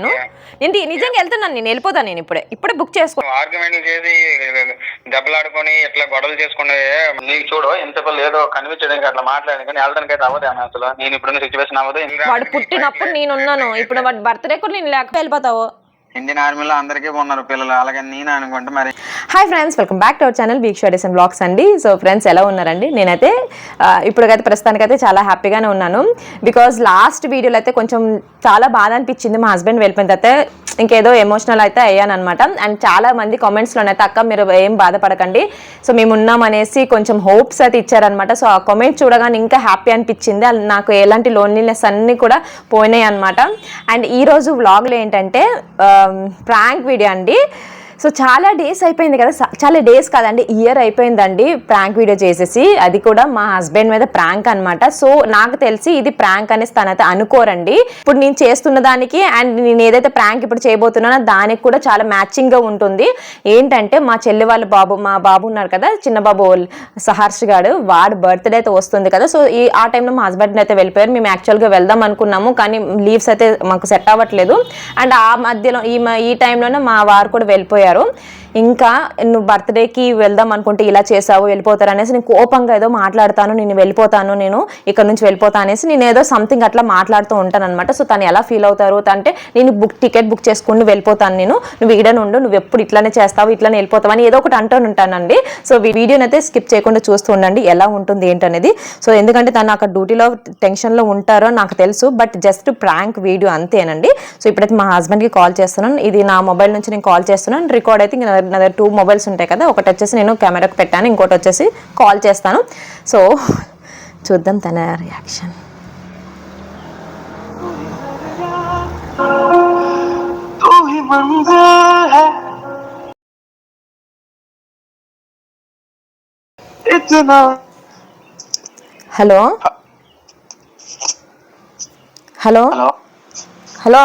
నేను? ది- నిజంగా వెళ్తున్నాను నేను వెళ్ళిపోతాను నేను ఇప్పుడే. ఇప్పుడే బుక్ చేసుకో. ఆర్గ్యుమెంట్లు చేసి దెబ్బలాడుకొని ఇట్లా గొడవలు చేసుకునే నీకు చూడు ఇంతపల్లి ఏదో కనిపించడానికి అట్లా మాట్లాడి కానీ వెళ్ళడానికి అయితే అవ్వదు ఆమె అసలు. నేను ఇప్పుడున్న సిచ్యువేషన్ అవ్వదు. వాడు పుట్టినప్పుడు నేను ఉన్నాను. ఇప్పుడు వాడి బర్త్డే కూడా నేను లేక వెళ్ళిపోతావు. ఇండియన్ ఆర్మీలో అందరికీ ఉన్నారు పిల్లలు. అలాగే నేను అనుకుంటే మరి hi friends welcome back to our channel week షోడీస్ and blogs అండి. సో ఫ్రెండ్స్ ఎలా ఉన్నారండి? నేనైతే ఇప్పటికైతే ఇప్పుడుకైతే ప్రస్తుతానికైతే చాలా హ్యాపీగానే ఉన్నాను. బికాజ్ లాస్ట్ వీడియోలో అయితే కొంచెం చాలా బాధ అనిపించింది మా హస్బెండ్ వెళ్ళిపోయిన తర్వాత. ఇంకేదో ఎమోషనల్ అయితే అయ్యాను అనమాట అండ్ చాలా మంది కామెంట్స్లోనైతే అక్క మీరు ఏం బాధపడకండి. సో మేము ఉన్నాం అనేసి కొంచెం హోప్స్ అయితే ఇచ్చారనమాట సో ఆ కామెంట్ చూడగానే ఇంకా హ్యాపీ అనిపించింది. నాకు ఎలాంటి లోన్లీనెస్ అన్నీ కూడా పోయినాయి అనమాట అండ్ ఈరోజు వ్లాగ్లో ఏంటంటే ప్రాంక్ వీడియో అండి. సో చాలా డేస్ అయిపోయింది కదా చాలా డేస్ కాదండి ఇయర్ అయిపోయిందండి ప్రాంక్ వీడియో చేసేసి. అది కూడా మా హస్బెండ్ మీద ప్రాంక్ అన్నమాట. సో నాకు తెలిసి ఇది ప్రాంక్ అనేసి తనైతే అనుకోరండి. ఇప్పుడు నేను చేస్తున్న దానికి అండ్ నేను ఏదైతే ప్రాంక్ ఇప్పుడు చేయబోతున్నానో దానికి కూడా చాలా మ్యాచింగ్గా ఉంటుంది. ఏంటంటే మా చెల్లి వాళ్ళ బాబు మా బాబు ఉన్నారు కదా చిన్న బాబు సహర్ష్ గాడు వాడు బర్త్డే అయితే వస్తుంది కదా. సో ఈ ఆ టైంలో మా హస్బెండ్ అయితే వెళ్ళిపోయారు. మేము యాక్చువల్గా వెళ్దాం అనుకున్నాము కానీ లీవ్స్ అయితే మాకు సెట్ అవ్వట్లేదు. అండ్ ఆ మధ్యలో ఈ మ- ఈ టైంలోనే మా వారు కూడా వెళ్ళిపోయారు. লেয়ারও ఇంకా నువ్వు బర్త్డేకి వెళ్దాం అనుకుంటే ఇలా చేసావు వెళ్ళిపోతారు అనేసి నేను కోపంగా ఏదో మాట్లాడతాను నేను వెళ్ళిపోతాను నేను ఇక్కడ నుంచి వెళ్ళిపోతాను అనేసి నేను ఏదో సంథింగ్ అట్లా మాట్లాడుతూ ఉంటాను అనమాట సో తను ఎలా ఫీల్ అవుతారు? అంటే నేను బుక్ టికెట్ బుక్ చేసుకుని వెళ్ళిపోతాను నేను. నువ్వు ఈడని ఉండు నువ్వు ఎప్పుడు ఇట్లానే చేస్తావు ఇట్లానే వెళ్ళిపోతావు అని ఏదో ఒకటి అంటూ ఉంటానండి. సో ఈ వీడియోని అయితే స్కిప్ చేయకుండా చూస్తూ ఉండండి ఎలా ఉంటుంది ఏంటనేది. సో ఎందుకంటే తను అక్కడ డ్యూటీలో టెన్షన్లో ఉంటారో నాకు తెలుసు బట్ జస్ట్ ప్రాంక్ వీడియో అంతేనండి. సో ఇప్పుడైతే మా హస్బెండ్కి కాల్ చేస్తున్నాను. ఇది నా మొబైల్ నుంచి నేను కాల్ చేస్తున్నాను. రికార్డ్ అయితే ఇంకా నా దగ్గర టూ మొబైల్స్ ఉంటాయి కదా ఒకటి వచ్చేసి నేను కెమెరాకు పెట్టాను ఇంకోటి వచ్చేసి కాల్ చేస్తాను. సో చూద్దాం తన రియాక్షన్ హలో హలో హలో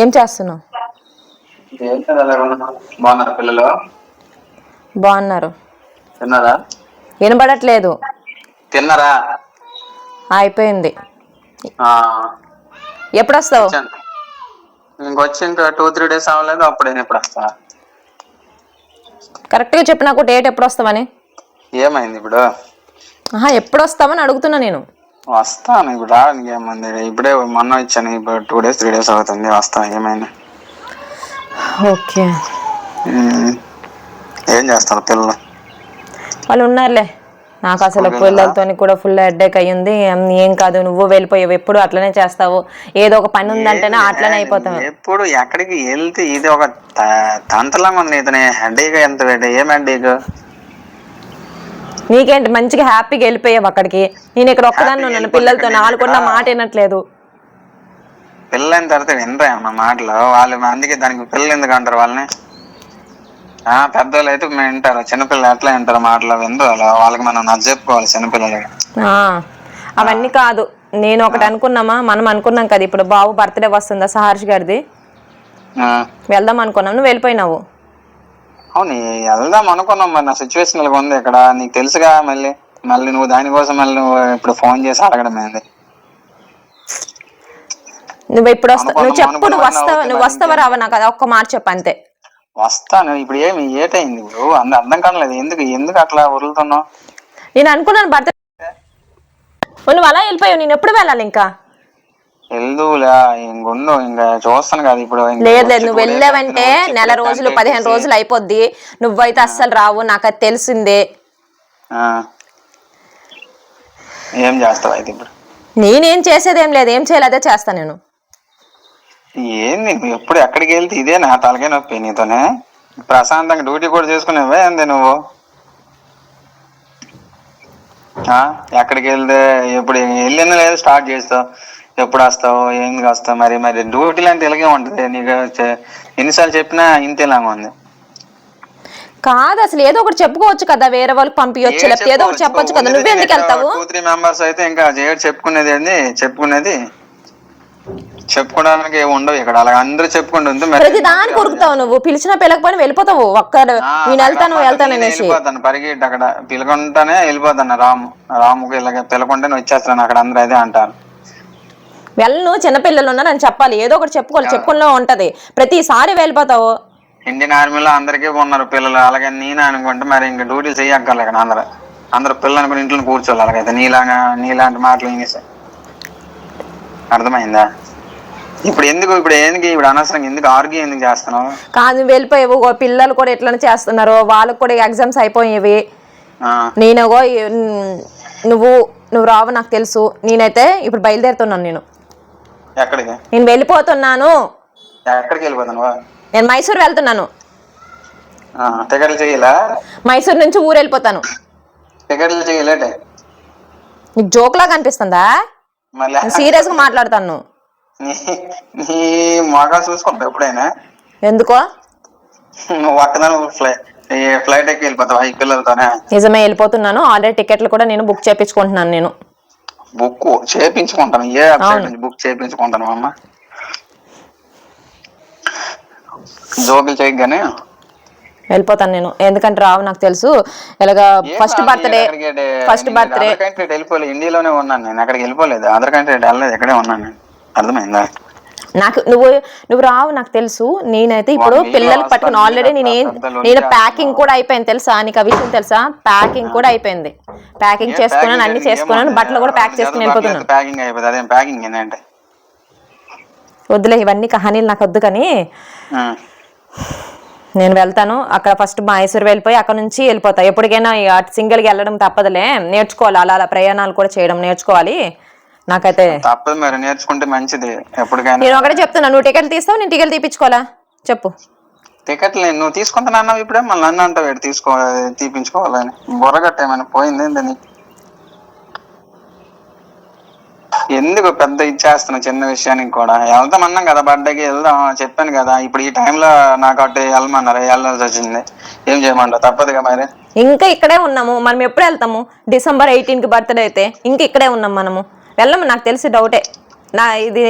ఏం చేస్తున్నావు? బాగున్నారా పిల్లలు? బాగున్నారు. తిన్నారా? వినబడట్లేదు. తిన్నారా? అయిపోయింది. ఆ, ఎప్పుడు వస్తావు వచ్చాను. ఇంకొచ్చి ఇంకా టూ త్రీ డేస్ అవ్వలేదు అప్పుడే నేను ఇప్పుడు వస్తా కరెక్ట్గా చెప్పు నాకు డేట్ ఎప్పుడు వస్తావని ఏమైంది ఇప్పుడు? ఆహా ఎప్పుడు వస్తావని అడుగుతున్నా నేను. వస్తాను ఇప్పుడు రావడానికి ఏమంది? ఇప్పుడే మొన్న ఇచ్చాను ఇప్పుడు టూ డేస్ త్రీ డేస్ అవుతుంది వస్తాను ఏమైంది? ఓకే. ఏం చేస్తారు పిల్లలు? వాళ్ళు ఉన్నారులే నాకు అసలు పిల్లలతో కూడా ఫుల్ హెడ్ఏక్ అయ్యింది. ఏం- ఏం కాదు నువ్వు వెళ్ళిపోయావు. ఎప్పుడు అట్లనే చేస్తావు. ఏదో ఒక పని ఉందంటేనే అట్లనే అయిపోతావు ఎప్పుడు ఎక్కడికి వెళ్తే ఇది ఒక త- తంత్రలాగా ఉంది. ఇతని హెడ్ఏక్ ఎంత ఏం హెడ్ఏక్ నీకేంటి మంచిగా హ్యాపీగా వెళ్ళిపోయావు అక్కడికి. నేను ఇక్కడ ఒక్కదాన్ని ఉన్నాను. పిల్లలతో వాళ్ళు కూడా మాట వినట్లేదు పిల్లలైన తర్వాత వినరా మాటలు? వాళ్ళు అందుకే దానికి పిల్లలు ఎందుకు అంటారు వాళ్ళని? ఆ పెద్దవాళ్ళు అయితే వింటారు. చిన్నపిల్లలు ఎట్లా వింటారు మాటలు? వినరు వాళ్ళు వాళ్ళకి మనం నచ్చ చెప్పుకోవాలి చిన్నపిల్లలకి. ఆ, అవన్నీ కాదు. నేను ఒకటి అనుకున్నామా? మనం అనుకున్నాం కదా. ఇప్పుడు బాబు బర్త్డే వస్తుందా సహర్ష్ గారిది? వెళ్దాం అనుకున్నాం. నువ్వు వెళ్ళిపోయినావు. అవును వెళ్దాం అనుకున్నాం మరి. నా సిచ్యువేషన్ ఇలాగ ఉంది ఇక్కడ. నీకు తెలుసుగా మళ్ళీ. మళ్ళీ నువ్వు దానికోసం మళ్ళీ నువ్వు ఇప్పుడు ఫోన్ చేసి అడగడం ఏంది? నువ్వు ఇప్పుడు వస్తా అనుకున్నాం, నువ్వు చెప్పు నువ్వు వస్తావా నువ్వు వస్తావా రావా నాకు అది ఒక్క మాట చెప్పు అంతే. వస్తాను ఇప్పుడు ఏమి ఏటైంది ఇప్పుడు? అర్థం కావట్లేదు. ఎందుకు ఎందుకు అట్లా వదులుతున్నావు? నేను అనుకున్నాను భర్త నువ్వు అలా వెళ్ళిపోయావు నేను ఎప్పుడు వెళ్ళాలి ఇంకా? వెళ్దులే ఇంకొండు ఇంకా చూస్తాను కదా ఇప్పుడు లేదు లేదు నువ్వు వెళ్ళావంటే నెల రోజులు పదిహేను రోజులు అయిపోద్ది. నువ్వైతే అస్సలు రావు నాకు అది తెలిసిందే. ఏం చేస్తావు అయితే ఇప్పుడు? నేనేం చేసేదేం లేదు ఏం చేయాలి అదే చేస్తా నేను. ఏంది? నువ్వు ఎప్పుడు ఎక్కడికి వెళ్తే ఇదే నా తలకే నొప్పి నీతోనే? ప్రశాంతంగా డ్యూటీ కూడా చేసుకునేవే ఏంది నువ్వు? ఎక్కడికి వెళ్తే ఎప్పుడు వెళ్ళిన లేదు స్టార్ట్ చేస్తావు. ఎప్పుడు వస్తావు? ఏం వస్తావు? మరి మరి డ్యూటీలు అంటే ఇలాగే ఉంటుంది. నీకు ఎన్నిసార్లు చెప్పినా ఇంతేలాగా ఉంది. కాదు అసలు ఏదో ఒకటి చెప్పుకోవచ్చు కదా. వేరే వాళ్ళకి పంపించవచ్చు లేకపోతే ఏదో ఒకటి చెప్పొచ్చు కదా. నువ్వు ఎందుకు వెళ్తావు? టూ త్రీ మెంబర్స్ అయితే ఇంకా చెప్పుకునేది ఏంది? చెప్పుకునేది? చెప్పుకోవడానికి ఏమి ఉండవు ఇక్కడ. అలా అందరూ చెప్పుకుంటుంది ప్రతి దానికి ఉరుకుతావు నువ్వు. పిలిచినా పిలకపోయినా వెళ్ళిపోతావు. ఒక్క నేను వెళ్తాను వెళ్తాను నేను అనేసి వెళ్ళిపోతాను. పరిగెట్టి అక్కడ. పిలకుండానే వెళ్ళిపోతాను. రాము రాముకి ఇలాగ పిలకుండానే వచ్చేస్తాను. అక్కడ అందరూ అదే అంటారు. వెళ్ళను. చిన్నపిల్లలు ఉన్నారని చెప్పాలి. ఏదో ఒకటి చెప్పుకోవాలి. చెప్పుకునే ఉంటది. ప్రతిసారి వెళ్ళిపోతావు. ఇండియన్ ఆర్మీలో అందరికీ ఉన్నారు పిల్లలు. అలాగే నేను అనుకుంటే మరి ఇంకా డ్యూటీ చేయక్కర్లే ఇక్కడ అందరూ. అందరూ పిల్లలు అనుకుని ఇంట్లో కూర్చోవాలి. అలాగైతే నీలాగా నీలాంటి మాటలు వినేసి. అర్థమైందా? ఇప్పుడు ఎందుకు ఇప్పుడు ఎందుకు ఇప్పుడు అనవసరంగా ఎందుకు ఆర్గ్యూ ఎందుకు చేస్తున్నావు? కాదు వెళ్ళిపోయావు. పిల్లలు కూడా ఎట్లా చేస్తున్నారు. వాళ్ళకు కూడా ఎగ్జామ్స్ అయిపోయేవి నేనేగో నువ్వు నువ్వు రావు నాకు తెలుసు. నేనైతే ఇప్పుడు బయలుదేరుతున్నాను నేను. ఎక్కడికి? నేను వెళ్ళిపోతున్నాను. ఎక్కడికి వెళ్ళిపోతున్నావు? నేను మైసూర్ వెళ్తున్నాను. టికెట్లు చేయలే? మైసూర్ నుంచి ఊరు వెళ్ళిపోతాను. టికెట్లు చేయలేటే? నీకు జోక్లా కనిపిస్తుందా మళ్ళీ నేను సీరియస్గా మాట్లాడతాను నీ నీ మొగ చూసుకుంటావు ఎప్పుడైనా. ఎందుకో? నువ్వు ఒక్కదాని ఫ్లైట్ ఫ్లైట్ ఎక్కి వెళ్ళిపోతావా? ఈ పిల్లలతోనే? నిజమే వెళ్ళిపోతున్నాను. ఆల్రెడీ టికెట్లు కూడా నేను బుక్ చేపించుకుంటున్నాను నేను. బుక్ చేపించుకుంటాను. ఏ వెబ్సైట్ నుంచి బుక్ చేపించుకుంటాను అమ్మ? జోకులు చేయగానే వెళ్ళిపోతాను నేను. ఎందుకంటే రావు నాకు తెలుసు. ఇలాగా ఫస్ట్ బర్త్డే ఫస్ట్ బర్త్డే వెళ్ళిపోలేదు ఇండియాలోనే ఉన్నాను నేను. అక్కడికి వెళ్ళిపోలేదు. అదర్ కంట్రీ వెళ్ళలేదు ఇక్కడే ఉన్నాను నేను. అర్థమైందా? నాకు నువ్వు నువ్వు రావు నాకు తెలుసు. నేనైతే ఇప్పుడు పిల్లలకి పట్టుకుని ఆల్రెడీ నేను నేను ప్యాకింగ్ కూడా అయిపోయింది తెలుసా? నీకు ఆ విషయం తెలుసా? ప్యాకింగ్ కూడా అయిపోయింది. ప్యాకింగ్ చేసుకున్నాను అన్ని చేసుకున్నాను బట్టలు కూడా ప్యాక్ చేసుకుని వెళ్ళిపోతున్నాను. ప్యాకింగ్ అయిపోతుంది అదేం ప్యాకింగ్ ఏంటంటే వద్దులే ఇవన్నీ కహానీలు నాకు వద్దు కానీ నేను వెళ్తాను. అక్కడ ఫస్ట్ మైసూర్ వెళ్ళిపోయి అక్కడ నుంచి వెళ్ళిపోతా. ఎప్పటికైనా ఇక అటు సింగిల్గా వెళ్ళడం తప్పదులే. నేర్చుకోవాలి. అలా అలా ప్రయాణాలు కూడా చేయడం నేర్చుకోవాలి. నాకైతే తప్పదు మరి. నేర్చుకుంటే మంచిది. ఎప్పటికైనా. నేను ఒకటే చెప్తున్నా. నువ్వు టికెట్ తీస్తావు నేను టికెట్ తీపించుకోవాలా చెప్పు. టికెట్లు నువ్వు తీసుకుంటున్నా అన్నావు ఇప్పుడే. మళ్ళీ నన్ను అంటావు తీసుకో తీపించుకోవాలని బొరగట్ట ఏమైనా పోయింది ఏందని? ఎందుకు పెద్ద ఇచ్చేస్తున్నావు చిన్న విషయానికి కూడా? వెళ్దాం అన్నాం కదా బర్త్డేకి వెళ్దాం చెప్పాను కదా. ఇప్పుడు ఈ టైంలో నాకు అటు వెళ్ళమన్నారు వెళ్ళాల్సి వచ్చింది. ఏం చేయమంటావు? తప్పదుగా మరి. ఇంకా ఇక్కడే ఉన్నాము. మనం ఎప్పుడు వెళ్తాము? డిసెంబర్ ఎయిటీన్కి బర్త్డే అయితే ఇంకా ఇక్కడే ఉన్నాం మనము. వెళ్ళము నాకు తెలిసి డౌటే నా ఇది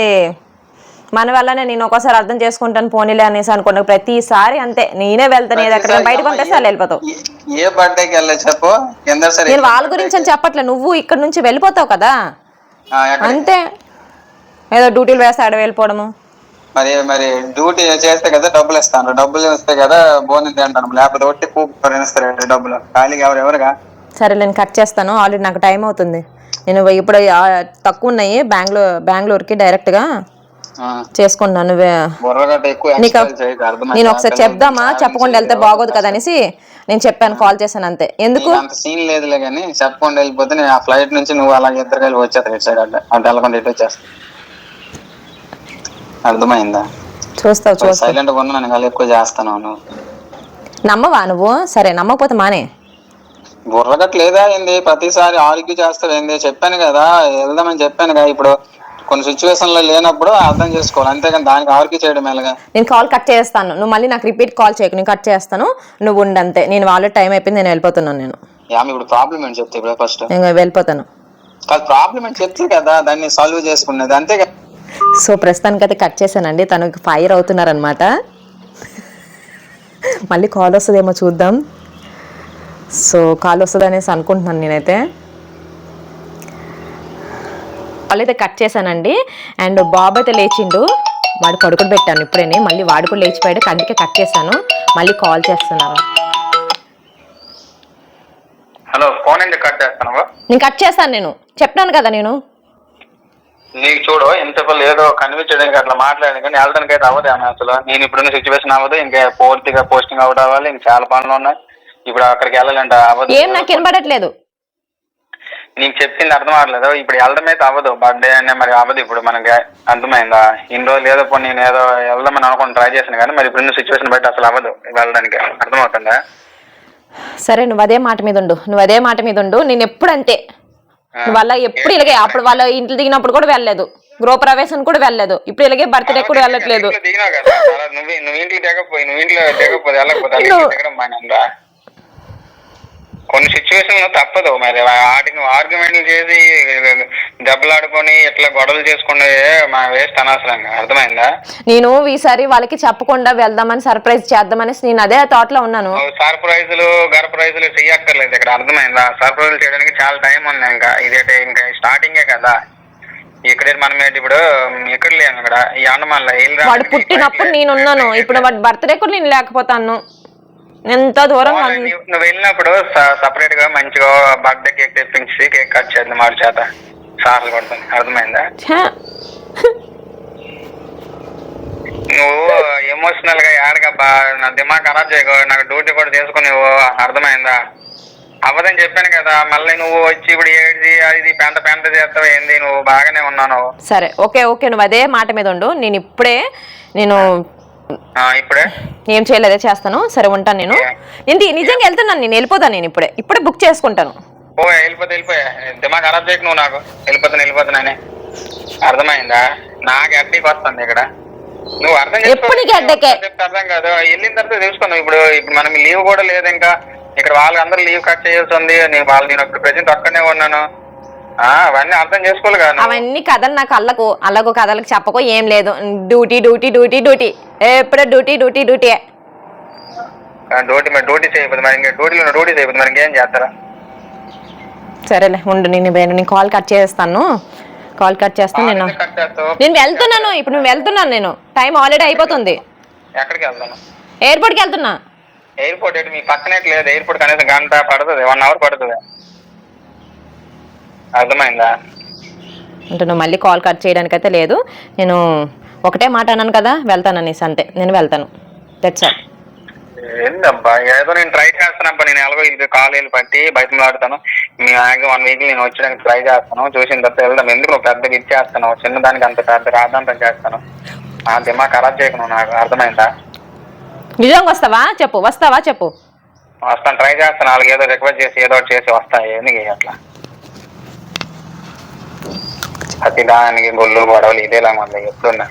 మన వల్లనే నేను ఒక్కోసారి అర్థం చేసుకుంటాను పోనీలే అనేసి అనుకున్నా ప్రతిసారి అంతే. నేనే వెళ్తాను ఏది ఎక్కడ బయట పంపిస్తే వాళ్ళు వెళ్ళిపోతావు ఏ- బర్త్డేకి వెళ్ళే చెప్పు? సరే నేను వాళ్ళ గురించి అని చెప్పట్లే. నువ్వు ఇక్కడ నుంచి వెళ్ళిపోతావు కదా? అంతే. ఏదో డ్యూటీలు వేస్తే ఆడ వెళ్ళిపోవడము. మరి మరి డ్యూటీ చేస్తే కదా డబ్బులు ఇస్తాను. డబ్బులు ఇస్తే కదా బోనస్ అంటాను లేకపోతే ఒట్టి డబ్బులు. ఖాళీగా ఎవరు ఎవరుగా? సరే నేను కట్ చేస్తాను. ఆల్రెడీ నాకు టైం అవుతుంది. నేను ఇప్పుడు తక్కువ ఉన్నాయి. బెంగళూరు బెంగళూరుకి డైరెక్ట్గా. చేసుకున్నాను? నేను ఒకసారి చెప్దామా? చెప్పకుండా వెళ్తే. బాగోదు కదా అనేసి నేను చెప్పాను కాల్ చేశాను అంతే. ఎందుకు? సీన్ లేదులే కానీ చెప్పకుండా వెళ్ళిపోతే నేను ఆ ఫ్లైట్ నుంచి నువ్వు అలా ఇద్దరు కలిసి వచ్చేస్తా ఇటు సైడ్ అటు వెళ్ళకుండా ఇటు వచ్చేస్తా. అర్థమైందా? చూస్తావు చూస్తావు. సైలెంట్గా ఉన్నా నేను ఎక్కువ చేస్తాను నువ్వు నమ్మవా నువ్వు? సరే నమ్మకపోతే మానే. బుర్రగట్ట లేదా ఏంది? ప్రతిసారి ఆర్గ్యూ చేస్తావు ఏంది చెప్పాను కదా వెళ్దామని చెప్పాను కదా ఇప్పుడు. కొన్ని సిచ్యువేషన్లో లేనప్పుడు అర్థం చేసుకోవాలి. అంతేగాని దానికి ఆర్గ్యూ చేయడం ఎలాగా? నేను కాల్ కట్ చేస్తాను. నువ్వు మళ్ళీ నాకు రిపీట్ కాల్ చేయకు. నేను కట్ చేస్తాను. నువ్వు ఉండు అంతే. నేను ఆల్రెడీ టైం అయిపోయింది నేను వెళ్ళిపోతున్నాను నేను. ఆమె ఇప్పుడు ప్రాబ్లం ఏంటి చెప్తే ఇప్పుడు ఫస్ట్ నేను వెళ్ళిపోతాను. కాదు ప్రాబ్లం ఏంటి చెప్తే కదా దాన్ని సాల్వ్ చేసుకునేది. అంతే కదా? సో ప్రస్తుతానికైతే కట్ చేశానండి. తనకి ఫైర్ అవుతున్నారనమాట మళ్ళీ కాల్ వస్తుందేమో చూద్దాం. సో కాల్ వస్తుంది అనేసి అనుకుంటున్నాను నేనైతే. కాల్ అయితే కట్ చేశానండి. అండ్ బాబు అయితే లేచిండు. వాడు పడుకుని పెట్టాను ఇప్పుడేనే. మళ్ళీ వాడు కూడా లేచిపోయాడు. అందుకే కట్ చేశాను. మళ్ళీ కాల్ చేస్తున్నారు హలో ఫోన్ ఎందుకు కట్ చేస్తున్నావు? నేను కట్ చేస్తాను నేను. చెప్పాను కదా నేను. నీకు చూడు ఇంతసేపు ఏదో కనిపించడానికి అట్లా మాట్లాడింది కానీ వెళ్ళడానికి అయితే అవ్వదు ఆమె అసలు. నేను ఇప్పుడున్న సిచ్యువేషన్ అవ్వదు. ఇంకా పూర్తిగా పోస్టింగ్ అవుట్ అవ్వాలి. ఇంకా చాలా పనులు ఉన్నాయి. ఇప్పుడు అక్కడికి వెళ్ళాలంటే అవ్వదు. ఏం నాకు వినబడట్లేదు నీకు చెప్పింది అర్థం అవ్వట్లేదు? ఇప్పుడు వెళ్ళడం అయితే అవ్వదు. బర్త్డే అనే మరి అవ్వదు. ఇప్పుడు మనకి అర్థమైందా? ఇన్ని రోజులు ఏదో పోనీ నేను ఏదో వెళ్దామని అనుకుని ట్రై చేశాను కానీ మరి ఇప్పుడున్న సిచ్యువేషన్ బట్టి అసలు అవ్వదు వెళ్ళడానికి. అర్థమవుతుందా? సరే నువ్వు అదే మాట మీద ఉండు. నువ్వు అదే మాట మీద ఉండు. నేను ఎప్పుడు అంతే నువ్వు వాళ్ళ ఎప్పుడు ఇలాగే అప్పుడు వాళ్ళ ఇంట్లో దిగినప్పుడు కూడా వెళ్ళలేదు. గృహప్రవేశం కూడా వెళ్ళలేదు. ఇప్పుడు ఇలాగే బర్త్డే కూడా వెళ్ళట్లేదు. నువ్వు నువ్వు ఇంటికి దిగకపోయి నువ్వు ఇంట్లో దిగకపోతే వెళ్ళకపోతే అక్కడికి నువ్వు- దిగడం మానేందా కొన్ని సిచ్యువేషన్ తప్పదు. మరి వాటికి నువ్వు ఆర్గ్యుమెంట్లు చేసి దెబ్బలాడుకొని ఇట్లా గొడవలు చేసుకునే మా వేస్ట్ అనవసరంగా. అర్థమైందా? నేను ఈసారి వాళ్ళకి చెప్పకుండా వెళ్దామని సర్ప్రైజ్ చేద్దామనేసి నేను అదే థాట్లో ఉన్నాను. సర్ప్రైజులు గర్ప్రైజులు చెయ్యక్కర్లేదు ఇక్కడ. అర్థమైందా? సర్ప్రైజులు చేయడానికి చాలా టైం ఉంది ఇంకా. ఇదే ఇంకా స్టార్టింగే కదా. ఇక్కడ మనం ఏంటి ఇప్పుడు? ఇక్కడ లేము ఇక్కడ? ఈ అండమాన్లో వాడు పుట్టినప్పుడు. నేనున్నాను ఇప్పుడు వాడి బర్త్డే కూడా నేను లేకపోతాను. ఎంత దూరం నువ్వు వెళ్ళినప్పుడు సపరేట్గా మంచిగా బర్త్డే కేక్ తెప్పించి కేక్ కట్ చేద్దాం వాడి చేత. సార్లు కొడుతుంది. అర్థమైందా. నువ్వు ఎమోషనల్గా యాడకబ్బా నా దిమాగ్ ఖరాబ్ చేయకు నాకు డ్యూటీ కూడా చేసుకుని అర్థమైందా? అవ్వదని చెప్పాను కదా మళ్ళీ నువ్వు వచ్చి ఇప్పుడు ఏది అది పెంట పెంట చేస్తావు ఏంది? నువ్వు బాగానే ఉన్నాను సరే ఓకే ఓకే నువ్వు అదే మాట మీద ఉండు. నేను ఇప్పుడే నేను ఏం చేయలేదే చేస్తాను. సరే ఉంటాను నేను. నేను నిజంగా వెళ్తున్నాను నేను వెళ్ళిపోతాను నేను ఇప్పుడే. ఇప్పుడే బుక్ చేసుకుంటాను. ఓ వెళ్ళిపోతే వెళ్ళిపోయా. దిమాగ్ ఖరాబ్ చేయకు నువ్వు నాకు. వెళ్ళిపోతాను వెళ్ళిపోతున్నానే అర్థమైందా? నాకు అడ్డీకి వస్తుంది ఇక్కడ. నువ్వు అర్థం అర్థం కాదు. వెళ్ళిన తర్వాత తెలుసుకున్నావు ఇప్పుడు ఇప్పుడు మనకి లీవ్ కూడా లేదు ఇంకా. ఇక్కడ వాళ్ళందరూ లీవ్ కట్ చేయాల్సి ఉంది. నేను వాళ్ళు నేను ఇప్పుడు ప్రెసెంట్ అక్కడనే ఉన్నాను అవన్నీ అర్థం చేసుకోవాలి కదా నువ్వు. అవన్నీ కథలు నాకు అల్లకు అల్లకు కథలకు చెప్పకో ఏం లేదు. Duty duty duty duty. ఎప్పుడే డ్యూటీ డ్యూటీ డ్యూటీ. డ్యూటీ మరి డ్యూటీ చేయకపోతే మరి ఇంకా డ్యూటీలో డ్యూటీ చేయకపోతే మరి ఇంకేం చేస్తారా? సరేలే ఉండు నేను నేను కాల్ కట్ చేస్తాను. కాల్ కట్ చేస్తాను నేను? నేను వెళ్తున్నాను ఇప్పుడు నేను వెళ్తున్నాను నేను. టైం ఆల్రెడీ అయిపోతుంది. ఎక్కడికి వెళ్తాను ఎయిర్పోర్ట్కి వెళ్తున్నా. ఎయిర్పోర్ట్ మీ పక్కనే లేదు. ఎయిర్పోర్ట్ కనీసం గంట పడుతుంది వన్ అవర్ పడుతుంది. అర్థమైందా? అంటే నువ్వు మళ్ళీ కాల్ కట్ చేయడానికి అయితే లేదు. నేను ఒకటే మాట అన్నాను కదా వెళ్తాను అనేసి అంతే. నేను వెళ్తాను. దట్స్ ఆల్ ఏందబ్బా ఏదో నేను ట్రై చేస్తానబ్బా నేను ఎలాగో ఇది కాలేజీలు పట్టి బయటలాడుతాను మీ ఆగి వన్ వీక్ నేను వచ్చడానికి ట్రై చేస్తాను. చూసిన తర్వాత వెళ్దాం. ఎందుకు నువ్వు పెద్దగా ఇచ్చేస్తాను చిన్న దానికి అంత పెద్ద రాద్దాంతం చేస్తాను. ఆ దిమాగ్ ఖరాబ్ చేయకు నాకు. అర్థమైందా? నిజంగా వస్తావా? చెప్పు. వస్తావా? చెప్పు. వస్తాను. ట్రై చేస్తాను. వాళ్ళకి ఏదో రిక్వెస్ట్ చేసి ఏదో చేసి వస్తాయి. ఎందుకు అట్లా? ప్రతి దానికి గొల్లు గొడవలు ఇదేలా ఉంది ఎప్పుడున్నా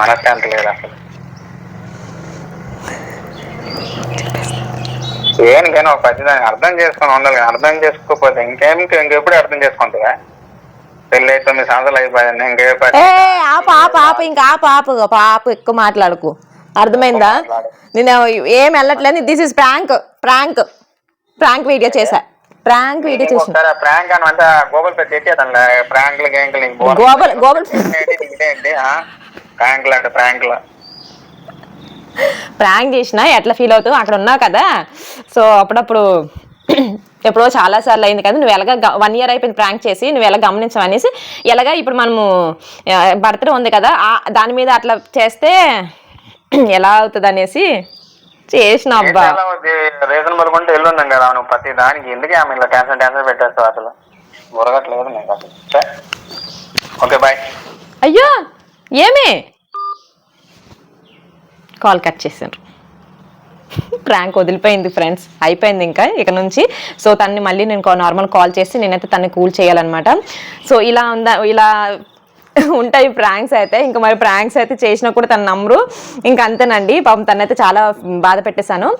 మనశ్శాంతి లేదు అసలు. దేనికైనా ఒక దాన్ని అర్థం చేసుకొని ఉండాలి అర్థం చేసుకోకపోతే ఇంకేం ఇంకెప్పుడు అర్థం చేసుకుంటుందా పెళ్ళి తొమ్మిది సంవత్సరాలు అయిపోయింది ఇంకే ఆపు ఆపు ఆపు ఇంకా ఆపు ఆపు ఆపు ఎక్కువ మాట్లాడకు. అర్థమైందా? నేను ఏం వెళ్ళట్లేదు. This is prank prank prank video చేశా. ప్రాంక్ వీడియో చేసిన. ఒకసారి ప్రాంక్ అని అంటే గూగుల్ పే తెచ్చేదాన్ని ప్రాంక్లు గేంకులు నీకు బోర్ గోబల్ గోబల్ ఇదేంటి ప్రాంక్లు అంటే ప్రాంక్లు. ప్రాంక్ చేసిన ఎట్లా ఫీల్ అవుతావు? అక్కడ ఉన్నావు కదా. సో అప్పుడప్పుడు ఎప్పుడో చాలా సార్లు అయింది కదా. నువ్వు ఎలాగ వన్ ఇయర్ అయిపోయింది ప్రాంక్ చేసి నువ్వు ఎలా గమనించవు అనేసి ఎలాగా ఇప్పుడు మనము బర్త్డే ఉంది కదా దాని మీద అట్లా చేస్తే ఎలా అవుతుంది అనేసి చేసిన అబ్బా రీజనబుల్ ఉంటే ఎల్లున్నాం కదా నువ్వు ప్రతి దానికి. ఎందుకు ఆమె ఇలా టెన్షన్ టెన్షన్ పెట్టేస్తావు అసలు? బురగట్లేదు నీకు అసలు. Okay bye. అయ్యో ఏమి? కాల్ కట్ చేశారు ప్రాంక్ వదిలిపోయింది ఫ్రెండ్స్. అయిపోయింది ఇంకా ఇక నుంచి. సో తన్ని మళ్ళీ నేను నార్మల్ కాల్ చేసి నేనైతే తన్ని కూల్ చేయాలన్నమాట. సో ఇలా ఉందా ఇలా ఉంటాయి ప్రాంక్స్ అయితే. ఇంకా మరి ప్రాంక్స్ అయితే చేసినా కూడా తను నమ్మరు. ఇంకా అంతేనండి. పాపం తనైతే చాలా బాధ పెట్టేశాను.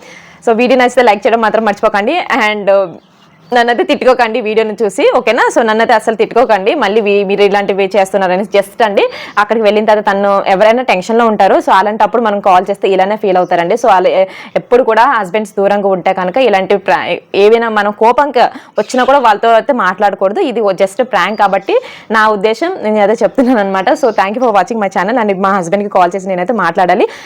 సో వీడియో నచ్చితే లైక్ చేయడం మాత్రం మర్చిపోకండి. అండ్ నన్నైతే తిట్టుకోకండి వీడియోని చూసి ఓకేనా? సో నన్నైతే అసలు తిట్టుకోకండి. మళ్ళీ మీరు ఇలాంటివి చేస్తున్నారని జస్ట్ అండి. అక్కడికి వెళ్ళిన తర్వాత తను ఎవరైనా టెన్షన్లో ఉంటారు. సో అలాంటప్పుడు మనం కాల్ చేస్తే ఇలానే ఫీల్ అవుతారండి. సో అలా ఎప్పుడు కూడా హస్బెండ్స్ దూరంగా ఉంటే కనుక ఇలాంటి ఏవైనా మనం కోపంగా వచ్చినా కూడా వాళ్ళతో అయితే మాట్లాడకూడదు. ఇది జస్ట్ ప్రాంక్ కాబట్టి నా ఉద్దేశం నేను అదే చెప్తున్నాను అనమాట so thank you for watching my channel. And మా హస్బెండ్కి కాల్ చేసి నేనైతే మాట్లాడాలి.